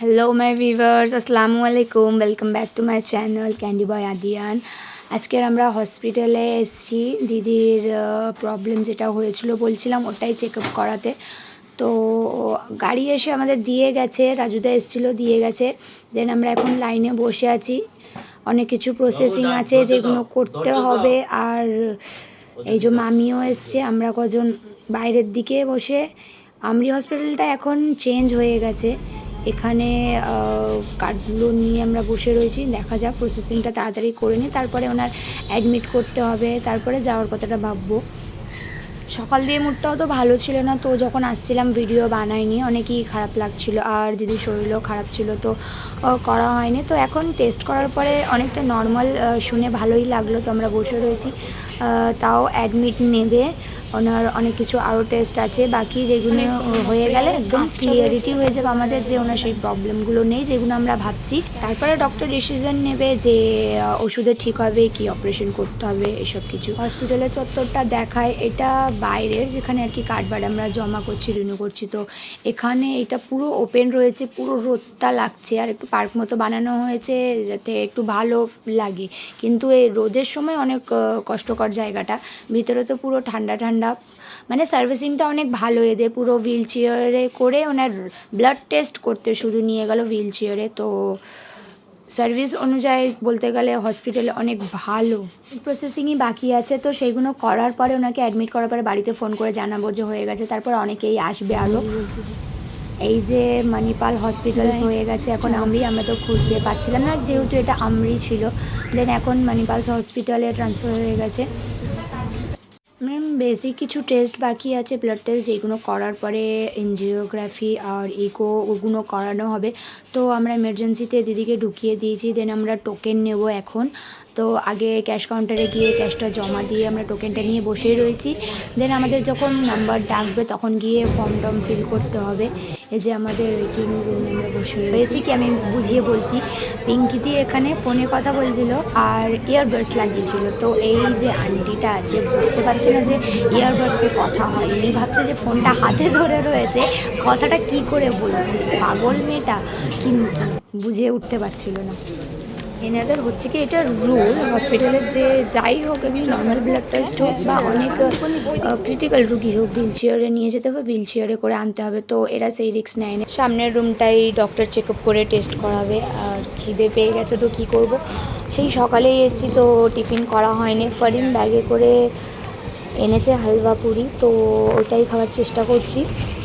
Hello my viewers আসসালামু আলাইকুম welcome back to my channel candy boy Adiyan আজকের আমরা হসপিটালে এসেছি। দিদির প্রবলেম যেটা হয়েছিল বলছিলাম ওটাই চেক আপ করাতে। তো গাড়ি এসে আমাদের দিয়ে গেছে রাজুদা এসেছিল দিয়ে গেছে। দেন আমরা এখন লাইনে বসে আছি। অনেক কিছু প্রসেসিং আছে যেগুলো করতে হবে। আর এই যে মামিও এসছে আমরা কজন বাইরের দিকে বসে। আমরি হসপিটালটা এখন চেঞ্জ হয়ে গেছে। এখানে কার্ডগুলো নিয়ে আমরা বসে রয়েছি। দেখা যাক প্রসেসিংটা তাড়াতাড়ি করে নিই তারপরে ওনার অ্যাডমিট করতে হবে, তারপরে যাওয়ার কথাটা ভাববো। সকাল দিয়ে মুডটাও তো ভালো ছিল না, তো যখন আসছিলাম ভিডিও বানাইনি, অনেকই খারাপ লাগছিল। আর দিদির শরীরও খারাপ ছিল, তো করা হয়নি। তো এখন টেস্ট করার পরে অনেকটা নর্মাল শুনে ভালোই লাগল। তো আমরা বসে রয়েছি তাও অ্যাডমিট নেবে। ওনার অনেক কিছু আরও টেস্ট আছে বাকি যেগুলো হয়ে গেলে একদম ক্লিয়ারিটি হয়ে যাবে। আমাদের যে ওনার সেই প্রবলেমগুলো নেই যেগুলো আমরা ভাবছি। তারপরে ডক্টর ডিসিশন নেবে যে ওষুধে ঠিক হবে কি অপারেশন করতে হবে এসব কিছু। হসপিটালের চত্বরটা দেখায় এটা বাইরের যেখানে আর কি কার্ডবার আমরা জমা করছি রিনিউ করছি। তো এখানে এটা পুরো ওপেন রয়েছে পুরো রোদটা লাগছে আর একটু পার্ক মতো বানানো হয়েছে যাতে একটু ভালো লাগে। কিন্তু এই রোদের সময় অনেক কষ্টকর জায়গাটা। ভিতরে তো পুরো ঠান্ডা ঠান্ডা মানে সার্ভিসিংটা অনেক ভালো এদের। পুরো হুইল চেয়ারে করে ওনার ব্লাড টেস্ট করতে শুধু নিয়ে গেল হুইল চেয়ারে তো সার্ভিস অনুযায়ী বলতে গেলে হসপিটালে অনেক ভালো। প্রসেসিংই বাকি আছে। তো সেইগুলো করার পরে ওনাকে অ্যাডমিট করার পরে বাড়িতে ফোন করে জানাব যে হয়ে গেছে। তারপর অনেকেই আসবে আরও এই যে মানিপাল হসপিটাল হয়ে গেছে। এখন আমরি আমরা তো খুঁজে পাচ্ছিলাম না যেহেতু এটা আমরি ছিল। দেন এখন মানিপাল হসপিটালে ট্রান্সফার হয়ে গেছে। ম্যাম বেসিক কিছু টেস্ট বাকি আছে ব্লাড টেস্ট যেগুলো করার পরে এনজিওগ্রাফি আর ইকো ওগুলো করানো হবে। তো আমরা এমার্জেন্সিতে দিদিকে ঢুকিয়ে দিয়েছি দেন আমরা টোকেন নেব এখন। তো আগে ক্যাশ কাউন্টারে গিয়ে ক্যাশটা জমা দিয়ে আমরা টোকেনটা নিয়ে বসেই রয়েছি। দেন আমাদের যখন নাম্বার ডাকবে, তখন গিয়ে ফর্ম টর্ম ফিল করতে হবে। এই যে আমাদের ওয়েটিং রুমে আমরা বসে রয়েছি। কি আমি বুঝিয়ে বলছি পিঙ্কিতি এখানে ফোনে কথা বলছিল আর ইয়ারবাডস লাগিয়েছিল। তো এই যে আন্টিটা আছে, বুঝতে পারছে না যে ইয়ারবাডসে কথা হয়। এই ভাবছে যে ফোনটা হাতে ধরে রয়েছে, কথাটা কি করে বলছে? পাগল মেয়েটা, কিন্তু বুঝে উঠতে পারছিল না। এনাদের হচ্ছে কি এটা রুল হসপিটালের যে যাই হোক এমনি নর্মাল ব্লাড টেস্ট হোক বা অনেক ক্রিটিক্যাল রুগী হোক হুইল চেয়ারে নিয়ে যেতে হবে হুইল চেয়ারে করে আনতে হবে। তো এরা সেই রিস্ক নেয় না। সামনের রুমটাই ডক্টর চেক আপ করে টেস্ট করাবে। আর খিদে পেয়ে গেছে তো কি করব? সেই সকালেই এসেছি তো টিফিন করা হয়নি। ফরিন ব্যাগে করে এনেছে হালুয়া পুরি তো ওটাই খাওয়ার চেষ্টা করছি।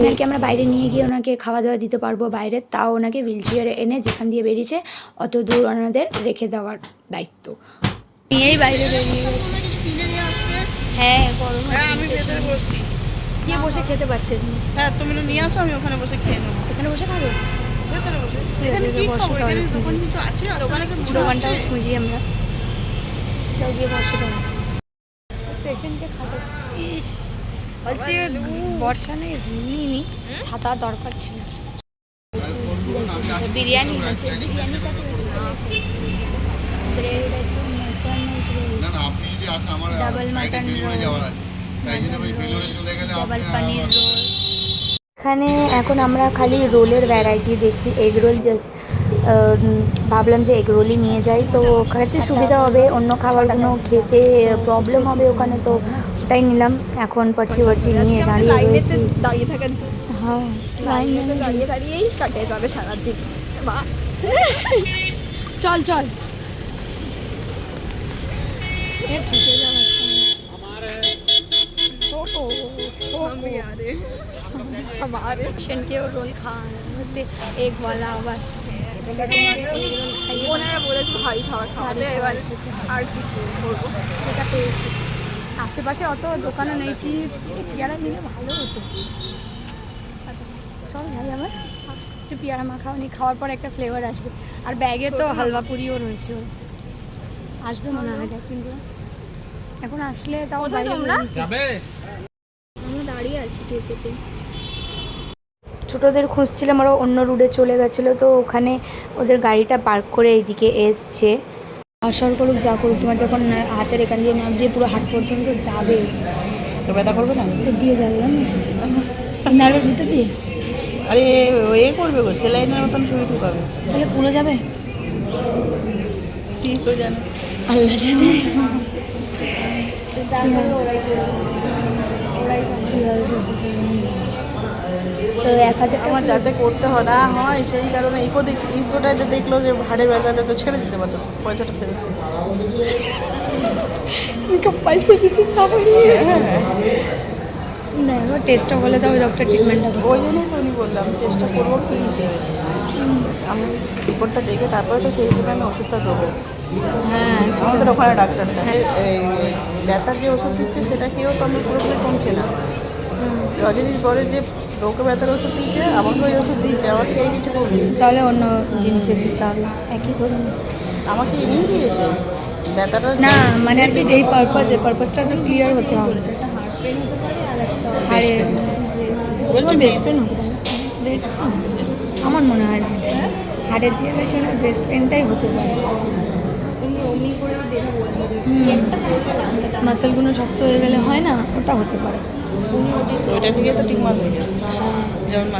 ওনাকে আমরা বাইরে নিয়ে গিয়ে ওনাকে খাওয়া দাওয়া দিতে পারব বাইরে তাও ওনাকে হুইল চেয়ারে এনে যেখান দিয়ে বেরিয়েছে অত দূর ওনাদের রেখে দেওয়ার দায়িত্ব। নিয়েই বাইরে বেরিয়ে গেছে। হ্যাঁ গরম হ্যাঁ আমি ভেতরে বসছি। গিয়ে বসে খেতে পারতেন। হ্যাঁ তুমি নিয়ে আসো আমি ওখানে বসে খেয়ে নেব। এখানে বসে খাবে? ভেতরে বসে। এখানে কি খাব? এখানে দোকান খুঁজি। কিছু আছে দোকানে তো দোকানটাও খুঁজি আমরা। চল গিয়ে বসে দাও পেশেন্টকে খাটাচ্ছি ইস হচ্ছে বর্ষা নেই নিইনি ছাতা দরকার ছিল। বিরিয়ানি আছে বিরিয়ানিটা ব্রেড আছে মটন গেলে ডাবল পনির রোল। এখানে এখন আমরা খালি রোলের ভ্যারাইটি দেখছি। এগ রোল জাস্ট ভাবলাম যে এগ রোলই নিয়ে যাই। তো খেতে সুবিধা হবে অন্য খাবারগুলো খেতে প্রবলেম হবে ওখানে। তো ওটাই নিলাম। এখন পারছি পারছি নিয়ে দাঁড়িয়ে রয়েছি। দাঁড়িয়ে থাকেন হ্যাঁ দাঁড়িয়ে দাঁড়িয়েই কাটে যাবে সারাদিন। চল চল। আমারে পেশেন্টকেও রোল খাওয়ানো হতে এগওয়ালা আবার ওনারা বলেছে ভারী খাবার খাওয়াতে এবার আর কি করব সেটা পেয়েছি আশেপাশে অত দোকানও নেই চিপস পেয়ারা নিলে ভালো হতো। চল যাই আবার। একটু পেয়ারা মাখাও নি খাওয়ার পর একটা ফ্লেভার আসবে। আর ব্যাগে তো হালুয়া পুরিও রয়েছে। ওর। আসবে মনে হয় করে এখন আসলে তাও দাঁড়িয়ে আছি টেপেতে ছোটোদের খুঁজছিলাম ওরা অন্য রুটে চলে গেছিল তো ওখানে ওদের গাড়িটা পার্ক করে এইদিকে এসছে। আসার করুক যা করুক তোমার যখন হাতের এখান দিয়ে নাম দিয়ে পুরো হাট পর্যন্ত যাবে। তো ব্যথা করবে না? দিয়ে যাবে ইনারের ভিতর দিয়ে? আরে এ করবে গো সেলাইনের মতন সুই ঢুকাবে। তাহলে পুরো যাবে? কি তো জানো। আল্লাহ জানে। ওরাই ওরাই তো এক হাজার আমার যাতে করতে হয় না হয় সেই কারণে ইকো দেখ ইকোটা যে দেখল যে হাড়ের ব্যথাতে তো ছেড়ে দিতে পারতো পয়সাটা ফেরত দিয়ে। পয়সা কিছু না হ্যাঁ দেখো টেস্টটা বলে তবে ডক্টর ট্রিটমেন্টটা ওই জন্যই তো আমি বললাম চেষ্টা করব কী হিসেবে? আমি রিপোর্টটা দেখে তারপরে তো সেই হিসেবে আমি ওষুধটা দেবো। হ্যাঁ। আমাদের ওখানে ডাক্তারটা এই এই ব্যথার যে ওষুধ দিচ্ছে সেটা খেয়েও তো আমার পুরোপুরি কমছে না। রজনীর পরে যে তোকে ব্যথার ওষুধ দিচ্ছে আমাকে ওই ওষুধ দিচ্ছে আমার খেয়ে কিছু কমছে তাহলে অন্য জিনিসের দিতে হবে একই ধরনের। আমাকে এনেই দিয়েছে। ব্যথাটা না মানে আর কি যেই পারপাস এই পারপাসটা তো ক্লিয়ার হতে হবে। হাড়ের ব্রেস্ট পেন হতে পারে। আমার মনে হয় যেটা হাড়ের দিয়ে বেশি না ব্রেস্ট পেনটাই হতে পারে। মাসেলগুলো শক্ত হয়ে গেলে হয় না ওটা হতে পারে। ওইটা থেকে তো টিউমার হয়ে যায়।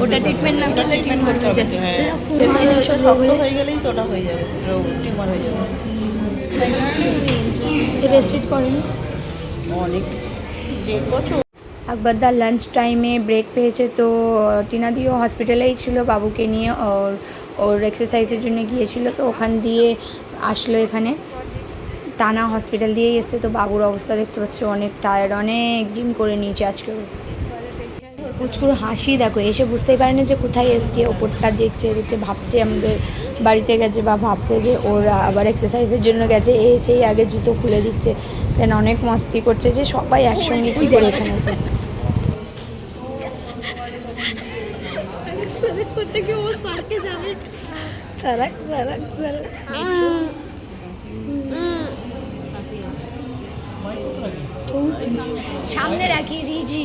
ওটা treatment না করলে ট্রিটমেন্ট করতে হবে হ্যাঁ। সেটা খুব কিন্তু মানে ওটা শক্ত শক্ত হয়ে- হয়ে গেলেই তো ওটা হয়ে যাবে টিউমার হয়ে যাবে। ব্রেস্ট করেন। অনেক। দেড় বছর। আকবরদার লাঞ্চ টাইমে ব্রেক পেয়েছে তো টিনাদিও হসপিটালেই ছিল বাবুকে নিয়ে ওর ওর এক্সারসাইজের জন্য গিয়েছিল তো ওখান দিয়ে আসলো এখানে। টানা হসপিটাল দিয়েই এসছে। তো বাবুর অবস্থা দেখতে পাচ্ছ অনেক টায়ার্ড অনেক জিম করে নিয়েছে আজকে। প্রচুর হাসি দেখো এসে বুঝতেই পারে না যে কোথায় এসছে ওপরটা দেখছে দেখছে ভাবছে আমাদের বাড়িতে গেছে বা ভাবছে যে ওর আবার এক্সারসাইজের জন্য গেছে এ এসেই আগে জুতো খুলে দিচ্ছে। দেন অনেক মস্তি করছে যে সবাই একসঙ্গে কী করে এখানে এসে। সারাক সারাক সারাক। সামনে রাখিয়ে দিয়েছি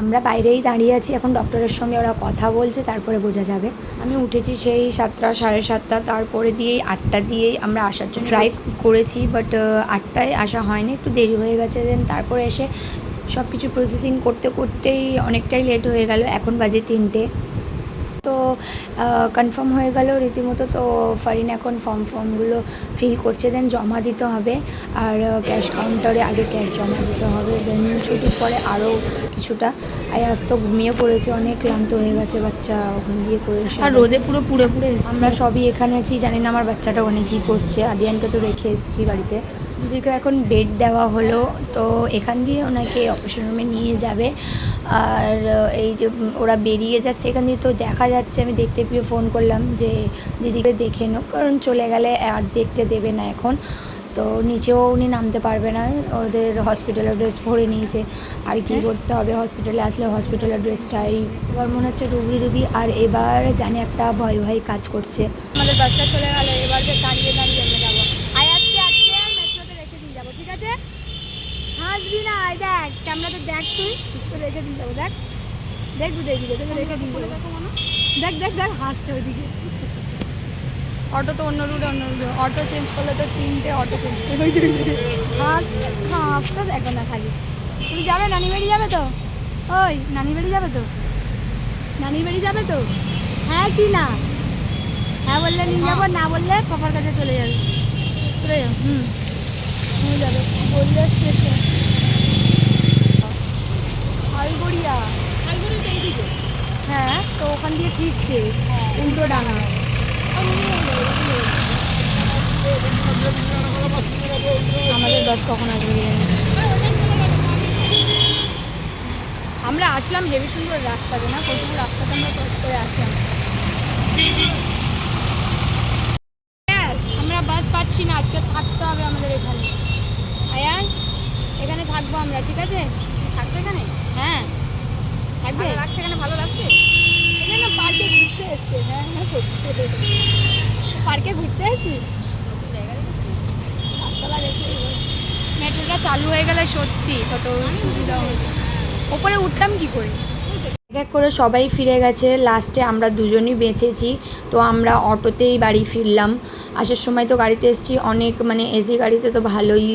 আমরা বাইরেই দাঁড়িয়ে আছি, এখন ডক্টরের সঙ্গে ওরা কথা বলছে, তারপরে বোঝা যাবে। আমি উঠেছি সেই সাতটা, সাড়ে সাতটা, তারপরে দিয়েই আটটা দিয়েই আমরা আসার জন্য ট্রাই করেছি বাট আটটায় আসা হয়নি, একটু দেরি হয়ে গেছে দেন তারপরে এসে সব কিছু প্রসেসিং করতে, করতেই অনেকটাই লেট হয়ে গেল, এখন বাজে তিনটে। তো কনফার্ম হয়ে গেল রীতিমতো। তো ফারিন এখন ফর্ম ফর্মগুলো ফিল করছে দেন জমা দিতে হবে। আর ক্যাশ কাউন্টারে আগে ক্যাশ জমা দিতে হবে দেন ছুটির পরে আরও কিছুটা। আয়াস তো ঘুমিয়ে পড়েছে অনেক ক্লান্ত হয়ে গেছে বাচ্চা ওখান দিয়ে এসে আর রোদে পুরো পুড়ে পুড়ে আমরা সবই এখানে আছি জানি না আমার বাচ্চাটা ওখানে কী করছে। আদিয়ানকে তো রেখে এসেছি বাড়িতে। দিদিকে এখন বেড দেওয়া হলো তো এখান দিয়ে ওনাকে অপারেশন রুমে নিয়ে যাবে। আর এই যে ওরা বেরিয়ে যাচ্ছে এখান দিয়ে তো দেখা যাচ্ছে আমি দেখতে পেয়ে ফোন করলাম যে দিদিকে দেখে নো কারণ চলে গেলে আর দেখতে দেবে না এখন। তো নিচেও উনি নামতে পারবে না ওদের হসপিটালের ড্রেস ভরে নিয়েছে। আর কি করতে হবে হসপিটালে আসলে হসপিটালের ড্রেসটাই এবার মনে হচ্ছে রুগী রুগী আর এবার জানি একটা ভয় ভয় কাজ করছে। আমাদের বাসটা চলে গেল এবার দাঁড়িয়ে দাঁড়িয়ে আমরা যাব আয় আজকে আজকে মেট্রোতে রেখে আছে হাসবি না আয় দেখ ক্যামেরাতে দেখ তুই তো রেখে দিয়ে যাব দেখ। দেখবি দেখবি তোকে রেখে যাব। দেখ দেখ দেখ হাসছে ওইদিকে। অটো তো অন্য রুটে অন্য রুটে অটো চেঞ্জ করলে তো তিনটে অটো চেঞ্জ করবে হাস হাসতে দেখো না খালি। তুমি যাবে নানি বাড়ি যাবে তো? ওই নানি বাড়ি যাবে তো? নানি বাড়ি যাবে তো? হ্যাঁ কি না? হ্যাঁ বললে নিয়ে যাব না বললে পাপার কাছে চলে যাবে। চলে যাও হুম। হয়ে যাবে। বললে স্টেশন আলগড়িয়া। আলগুড়ি তো এইদিকে? হ্যাঁ তো ওখান দিয়ে ফিরছে। উল্টো ডাঙা। আমাদের বাস কখন আসবে আমরা আসলাম হেভি সুন্দর রাস্তাতে না? কতটুকু রাস্তাতে আমরা ক্রস করে আসলাম Yes, আমরা বাস পাচ্ছি না আজকে থাকতে হবে আমাদের এখানে আয়ান এখানে থাকব আমরা ঠিক আছে থাকবে এখানে হ্যাঁ থাকবে ভালো লাগছে এখানে ভালো লাগছে এই না পার্কে ঘুরতে এসছে হ্যাঁ হ্যাঁ করছে পার্কে ঘুরতে এসছি গাছপালা দেখে মেট্রোটা চালু হয়ে গেলে সত্যি কত সুবিধা ওপরে উঠতাম কি করে? এক এক করে সবাই ফিরে গেছে লাস্টে আমরা দুজনই বেঁচেছি, তো আমরা অটোতেই বাড়ি ফিরলাম। আসার সময় তো গাড়িতে এসেছি, অনেক মানে এসি গাড়িতে তো ভালোই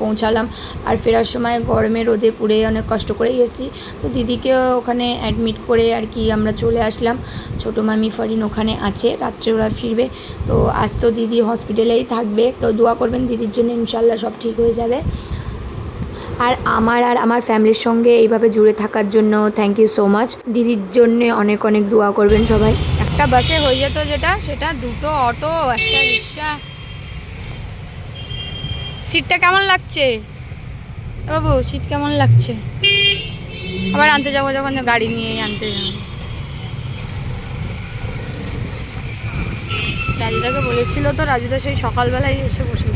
পৌঁছালাম। আর ফেরার সময় গরমে রোদে পুড়ে অনেক কষ্ট করেই এসেছি। তো দিদিকে ওখানে অ্যাডমিট করে আর কি আমরা চলে আসলাম। ছোটো মামি ফরিন ওখানে আছে, রাত্রে ওরা ফিরবে। তো আজ তো দিদি হসপিটালেই থাকবে। তো দোয়া করবেন দিদির জন্য ইনশাল্লাহ সব ঠিক হয়ে যাবে। আর আমার আর আমার ফ্যামিলির সঙ্গে এইভাবে জুড়ে থাকার জন্য থ্যাংক ইউ সো মাচ দিদির জন্য অনেক অনেক দোয়া করবেন সবাই। একটা বাসে হয়ে যেত যেটা, সেটা দুটো, অটো, একটা রিক্সা সিটটা কেমন লাগছে? বাবু, শীত কেমন লাগছে? আবার আনতে যাব যখন, গাড়ি নিয়েই আনতে যাব। রাজুদাকে বলেছিল তো রাজুদা সেই সকালবেলায় এসে বসে